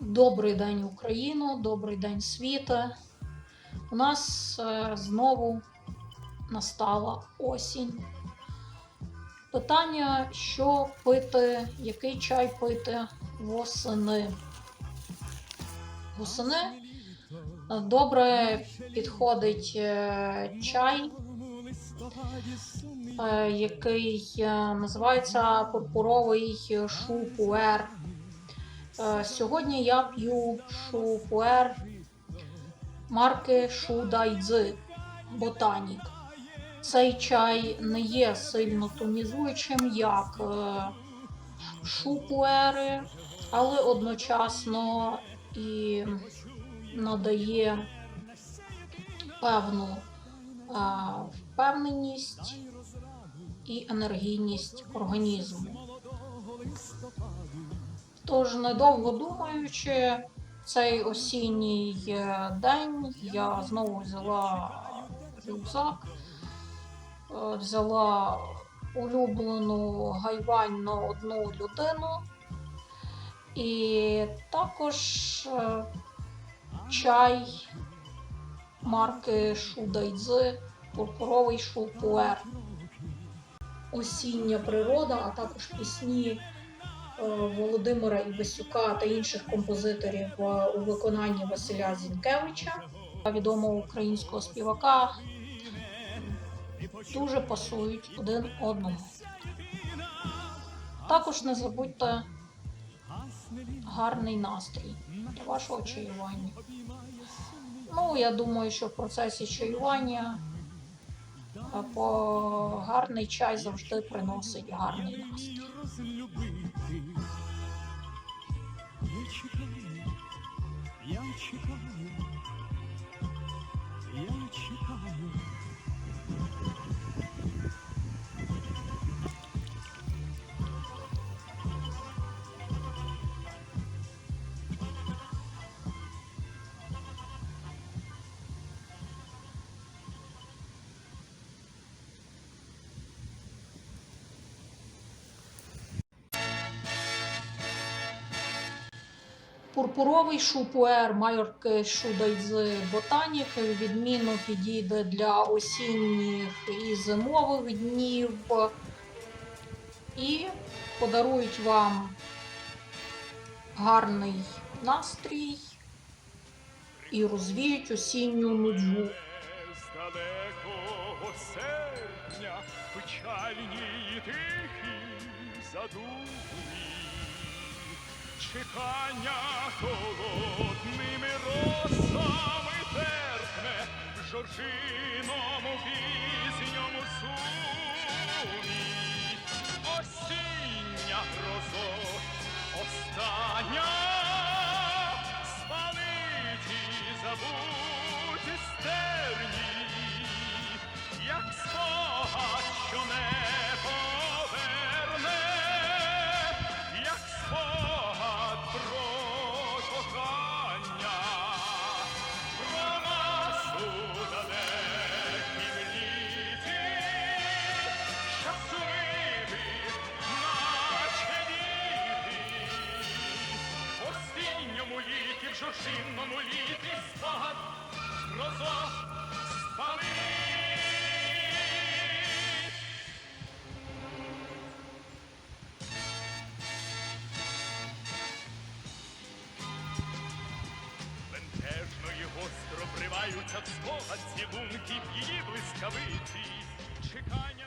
Добрий день, Україно, добрий день світе. У нас е, знову настала осінь. Питання, що пити, який чай пити восени. Восени е, добре підходить е, чай, який е, називається пурпуровий шупуер. Е, Сьогодні я п'ю шупуер марки Шудайдзи Ботанік. Цей чай не є сильно тонізуючим, як е, шупуери, але одночасно і надає певну е, впевненість і енергійність організму. Тож, недовго думаючи, цей осінній е, день я знову взяла рюкзак, е, взяла улюблену гайвань на одну людину і також е, чай марки Шудайдзи, пурпуровий шупуер. Осіння природа, а також пісні е, Володимира Івасюка та інших композиторів е, у виконанні Василя Зінкевича, відомого українського співака, дуже пасують один одному. Також не забудьте гарний настрій для вашого чаювання. Ну, я думаю, що в процесі чаювання по гарний чай завжди приносить гарний настрій. Я чекаю, я чекаю, я чекаю. Пурпуровий шупуер майорки Шудайдзи Ботанік відмінно підійде для осінніх і зимових днів і подарують вам гарний настрій і розвіють осінню нудьгу. З печальні і тихі задумі, чекання холодними росами терпне в жоржиному пізньому сумі. Осіння грозо, остання спалить і забудь в жоржинному літі спогад грозо спалить. Бентежно і гостро бриваються в спогад цілунки в її блискавиці. Чекання